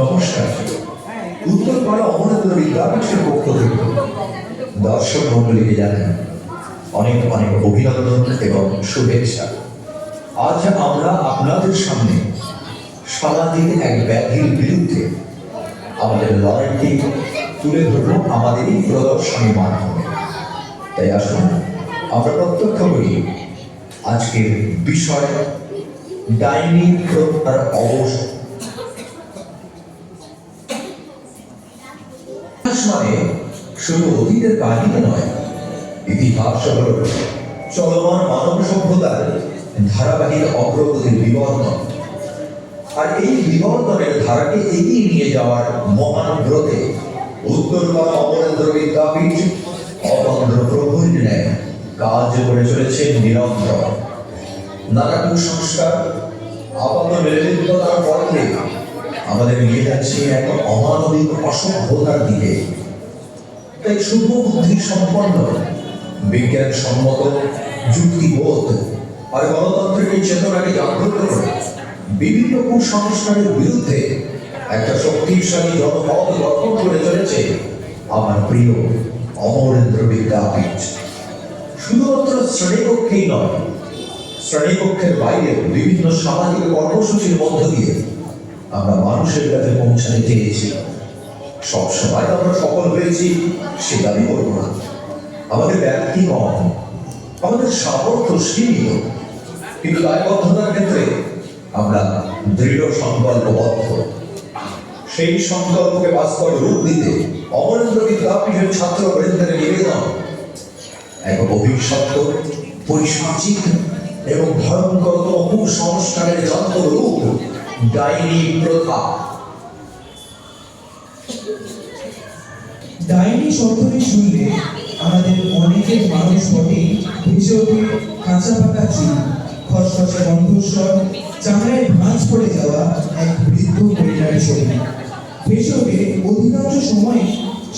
নমস্কার। উত্তরপাড়া অমরেন্দ্র বিদ্যাপীঠের পক্ষ থেকে দর্শক মন্ডলীকে জানাই অনেক অনেক অভিনন্দন এবং শুভেচ্ছা। আজ আমরা আপনাদের সামনে সামাজিক এক ব্যাধির বিরুদ্ধে আমাদের লড়াইটি তুলে ধরব আমাদের এই প্রদর্শনীর মাধ্যমে। তাই আসুন, আমরা প্রত্যক্ষ করি আজকের বিষয় ডাইনি প্রথার অবস্থা ইতিহাস মানে শুধু অতীতের কাহিনী নয়, ইতিহাস হল চলমান মানব সভ্যতার ধারাবাহিক অগ্রগতির বিবর্তন। আর এই বিবর্তনের ধারাকে এগিয়ে নিয়ে যাওয়ার মহান ব্রতে উত্তরপাড়া অমরেন্দ্র বিদ্যাপীঠ অবন্দ্র প্রভুর ন্যায় কাজ করে চলেছে নিরন্তর। নানা কুসংস্কার আপাত মেলেলিপ্ততার পথে আমাদের নিয়ে যাচ্ছে এক অমানবিক অসভ্যতার দিকে। তাই শুভ বুদ্ধি সম্পন্ন। বিজ্ঞান সম্মত যুক্তিবোধ আর গণতন্ত্রের চেতনাকে জাগ্রত করে বিভিন্ন কুসংস্কারের বিরুদ্ধে একটা শক্তিশালী জনপদ গঠন করে চলেছে আমার প্রিয় অমরেন্দ্র বিদ্যাপীঠ। শুধুমাত্র শ্রেণীকক্ষেই নয়, শ্রেণীকক্ষের বাইরে বিভিন্ন সামাজিক কর্মসূচির মধ্য দিয়ে আমরা মানুষের কাছে পৌঁছাতে চেয়েছি সবসময় আমরা সফল হয়েছি, সেটা দাবি করব না। আমাদের ব্যক্তি কম আমাদের সামর্থ্য সীমিত। কিন্তু দায়বদ্ধতার ক্ষেত্রে আমরা দৃঢ় সংকল্পবদ্ধ। সেই সংকল্পকে বাস্তব রূপ দিতে অমরেন্দ্র বিদ্যাপীঠের ছাত্র বৃন্দের নিবেদন এক অভিশপ্ত পরিসাচিক এবং ভয়ঙ্করতম যন্ত্র রূপ ডাইনি প্রথা ডাইনি শব্দটি শুনলে আমাদের অনেকের মানুষ বটেই ভেসে ওঠে কাঁচা পাকা চুল, খসখসে কণ্ঠস্বর চামড়ায় ভাঁজ পড়ে যাওয়া এক বৃদ্ধ মহিলার ছবি। ভেসে ওঠে অধিকাংশ সময়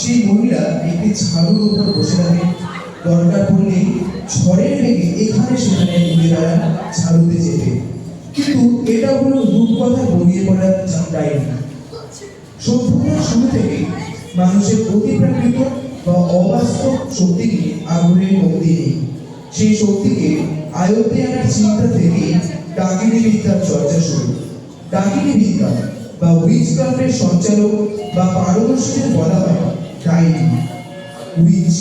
সেই মহিলা একটি ঝাড়ুর উপর বসে থাকে। দরকার পড়লেই ঝড়ের বেগে এখানে সেখানে উড়ে বেড়ান ঝাড়ুতে চেপে। কিন্তু এটা হলো রূপকথা গড়িয়ে পড়া ডাইনি সভ্যতার শুরু থেকে মানুষের অতিপ্রাকৃত বা অবাস্তব শক্তিকে আগ্রহের মধ্যে নেই। সেই শক্তিকে আয়ত্তে আনার চিন্তা থেকে ডাকিনী বিদ্যার চর্চা শুরু। ডাকিনী বিদ্যা বা উইচক্রাফ্টের সঞ্চালক বা পারদর্শীদের বলা হয় ডাইনি। উইচ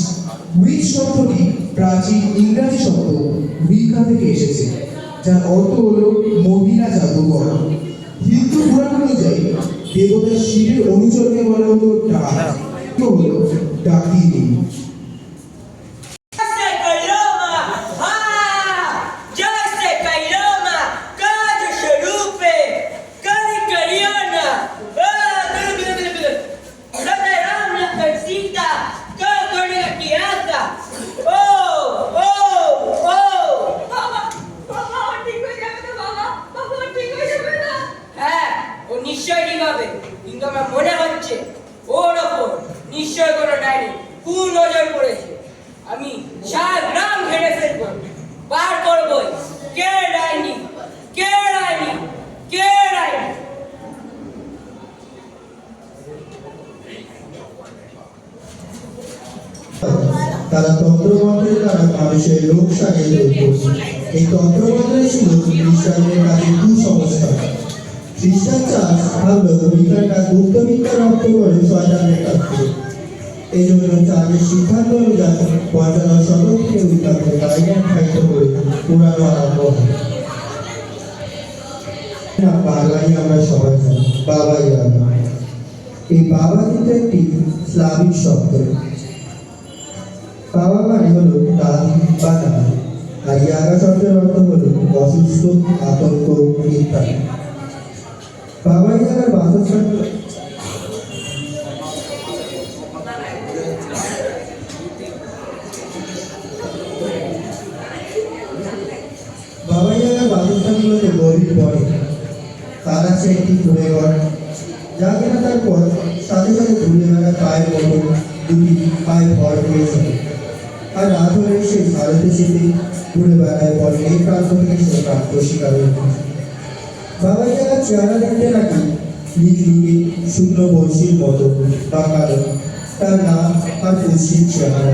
উইচ শব্দটি প্রাচীন ইংরাজি শব্দ উইকা থেকে এসেছে, যার অর্থ হলো মহিলা জাদুকর হিন্দু পুরাণ অনুযায়ী দেবতা শিবের অনুচরকে বলা হতো ডাক। হলো ডাকিনী। নিশ্চয় কোনো ডাইনি কু নজর পড়েছে। আমি সাত গ্রাম ঘেরে ফেলব। বার করবই কে ডাইনি কে ডাইনি কে ডাইনি তারা তন্ত্রমন্ত্রের দ্বারা মানুষের রোগ সারিয়ে এই তন্ত্রমন্ত্রে ছিল খ্রিস্টানদের কাছে কুসংস্কার। খ্রিস্টান চার্চ ভাবলো বিজ্ঞানটা গুপ্ত বিদ্যা রপ্ত করে শয়তানের কাছে এই জন্য চার্চের সিদ্ধান্ত অনুযায়ী পঞ্চান্ন শতক থেকে উত্তাপে গাইডেন খাইত করে পুরানো আরম্ভ হয় না, আমরা সবাই জানি বাবাই আমরা এই বাবা কিন্তু একটি স্লাভিক শব্দ। বাবা মানে হলো দাদি বা দাদি আর ইয়াগা শব্দের অর্থ হলো অসুস্থ আতঙ্ক ইত্যাদি বাবা ইয়াগার বাসস্থান ইয়াগার বাসস্থানগুলোতে গরিব পড়ে তার আছে একটি কুড়ে ঘর। যা কিনা তারপর সাথে সাথে ঘুরে বেড়া পায়ের মতো দুটি পায়ে ভর পেয়েছে আর রাত হলে সে ভারতে শীতে ঘুরে বেড়ায় বলে, এই প্রান্ত থেকে সে প্রান্ত শিকার বাবা যারা চেহারা দেখতে নাকি লিকলিকে শুকনো বড়শির মতো বাঁকানো তার নাম আর কুৎসিত চেহারা।